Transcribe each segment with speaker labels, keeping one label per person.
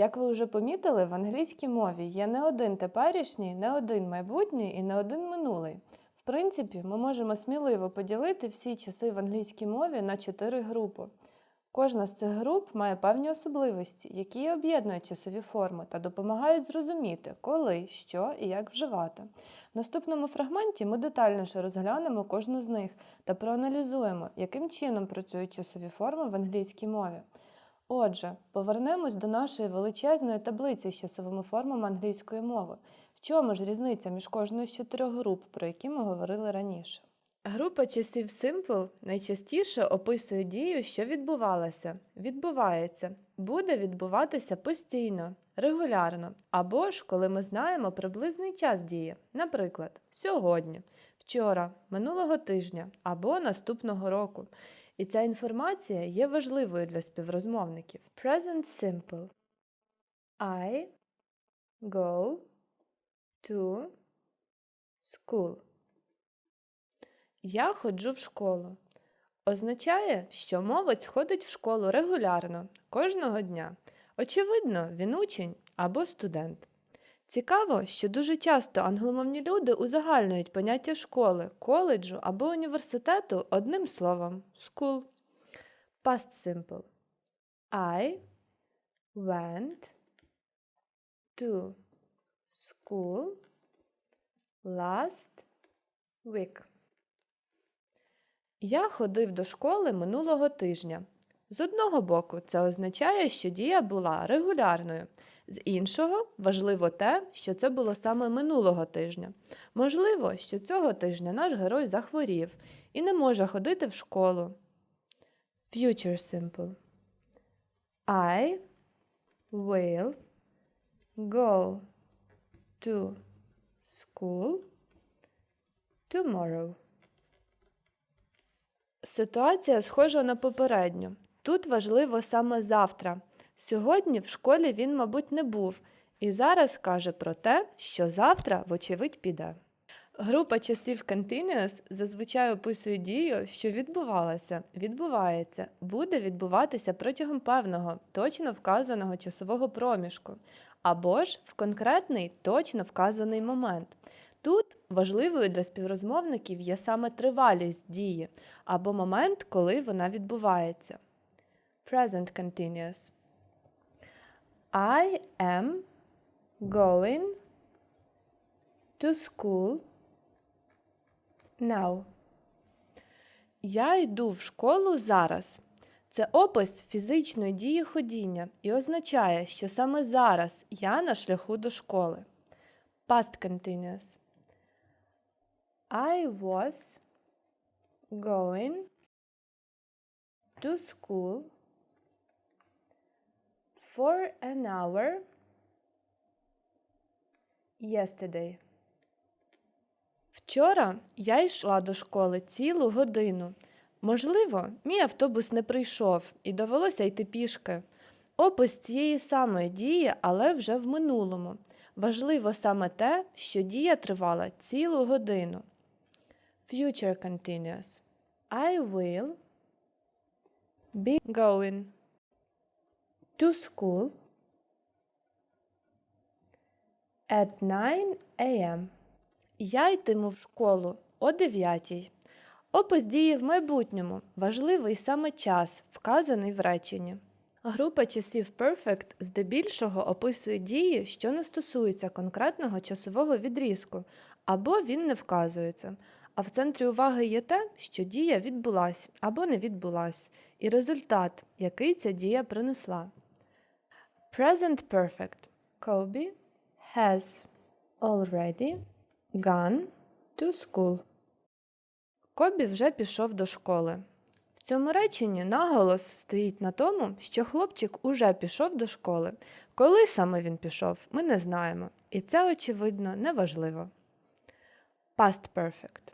Speaker 1: Як ви вже помітили, в англійській мові є не один теперішній, не один майбутній і не один минулий. В принципі, ми можемо сміливо поділити всі часи в англійській мові на чотири групи. Кожна з цих груп має певні особливості, які об'єднують часові форми та допомагають зрозуміти, коли, що і як вживати. В наступному фрагменті ми детальніше розглянемо кожну з них та проаналізуємо, яким чином працюють часові форми в англійській мові. Отже, повернемось до нашої величезної таблиці з часовими формами англійської мови. В чому ж різниця між кожною з чотирьох груп, про які ми говорили раніше? Група часів Simple найчастіше описує дію, що відбувалася, відбувається, буде відбуватися постійно, регулярно, або ж коли ми знаємо приблизний час дії, наприклад, сьогодні, вчора, минулого тижня або наступного року. І ця інформація є важливою для співрозмовників. Present Simple I go to school. Я ходжу в школу. Означає, що мовець ходить в школу регулярно, кожного дня. Очевидно, він учень або студент. Цікаво, що дуже часто англомовні люди узагальнюють поняття школи, коледжу або університету одним словом school. Past simple. I went to school last week. Я ходив до школи минулого тижня. З одного боку, це означає, що дія була регулярною. З іншого, важливо те, що це було саме минулого тижня. Можливо, що цього тижня наш герой захворів і не може ходити в школу. Future simple. I will go to school tomorrow. Ситуація схожа на попередню. Тут важливо саме завтра. Сьогодні в школі він, мабуть, не був, і зараз каже про те, що завтра, вочевидь, піде. Група часів Continuous зазвичай описує дію, що відбувалася, відбувається, буде відбуватися протягом певного, точно вказаного часового проміжку, або ж в конкретний, точно вказаний момент. Тут важливою для співрозмовників є саме тривалість дії або момент, коли вона відбувається. Present continuous. I am going to school now. Я йду в школу зараз. Це опис фізичної дії ходіння і означає, що саме зараз я на шляху до школи. Past continuous. I was going to school for an hour yesterday. Вчора я йшла до школи цілу годину. Можливо, мій автобус не прийшов і довелося йти пішки. Опис цієї самої дії, але вже в минулому. Важливо саме те, що дія тривала цілу годину. Future continuous. I will be going to school at 9 a.m. Я йтиму в школу о 9. Опис дії в майбутньому важливий саме час, вказаний в реченні. Група часів Perfect здебільшого описує дії, що не стосуються конкретного часового відрізку, або він не вказується. А в центрі уваги є те, що дія відбулась або не відбулась, і результат, який ця дія принесла. Present Perfect. Kobe has already gone to school. Кобі вже пішов до школи. В цьому реченні наголос стоїть на тому, що хлопчик уже пішов до школи. Коли саме він пішов, ми не знаємо, і це, очевидно, неважливо. Past Perfect.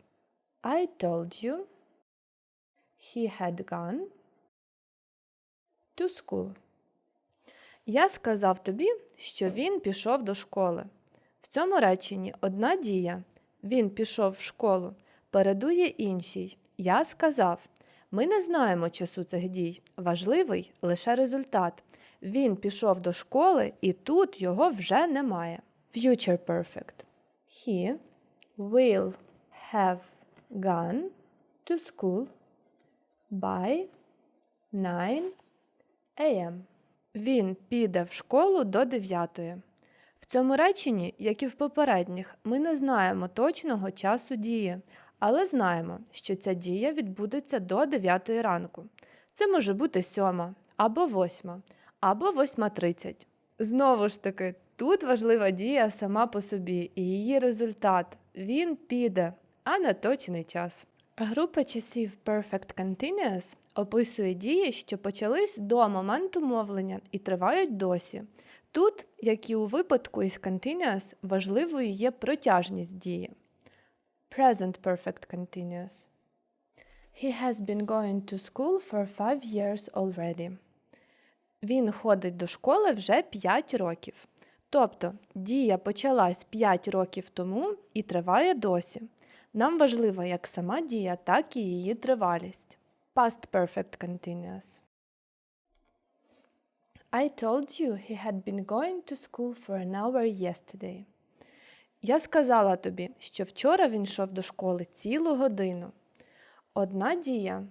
Speaker 1: I told you he had gone to school. Я сказав тобі, що він пішов до школи. В цьому реченні одна дія він пішов в школу передує іншій. Я сказав. Ми не знаємо часу цих дій. Важливий лише результат. Він пішов до школи, і тут його вже немає. Future perfect. He will have gone to school by 9 a.m. Він піде в школу до 9. В цьому реченні, як і в попередніх, ми не знаємо точного часу дії, але знаємо, що ця дія відбудеться до 9 ранку. Це може бути 7 або 8, або 8.30. Знову ж таки, тут важлива дія сама по собі і її результат. Він піде, а не точний час. Група часів Perfect Continuous описує дії, що почались до моменту мовлення і тривають досі. Тут, як і у випадку із Continuous, важливою є протяжність дії. Present Perfect Continuous. He has been going to school for five years already. Він ходить до школи вже 5 років. Тобто дія почалась 5 років тому і триває досі. Нам важлива як сама дія, так і її тривалість. Past Perfect Continuous. I told you he had been going to school for an hour yesterday. Я сказала тобі, що вчора він йшов до школи цілу годину. Одна дія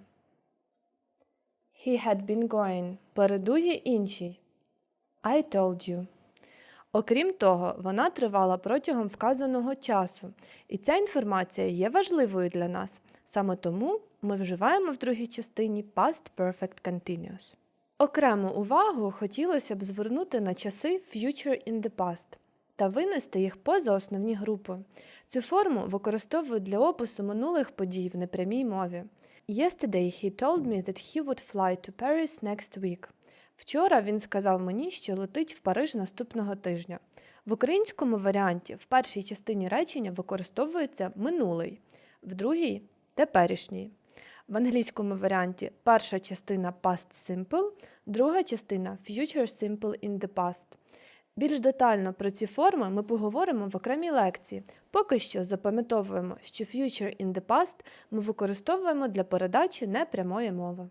Speaker 1: He had been going передує іншій. I told you. Окрім того, вона тривала протягом вказаного часу, і ця інформація є важливою для нас. Саме тому ми вживаємо в другій частині Past Perfect Continuous. Окрему увагу хотілося б звернути на часи Future in the Past та винести їх поза основні групи. Цю форму використовують для опису минулих подій в непрямій мові. Yesterday he told me that he would fly to Paris next week. Вчора він сказав мені, що летить в Париж наступного тижня. В українському варіанті в першій частині речення використовується минулий, в другій теперішній. В англійському варіанті перша частина past simple, друга частина future simple in the past. Більш детально про ці форми ми поговоримо в окремій лекції. Поки що запам'ятовуємо, що future in the past ми використовуємо для передачі непрямої мови.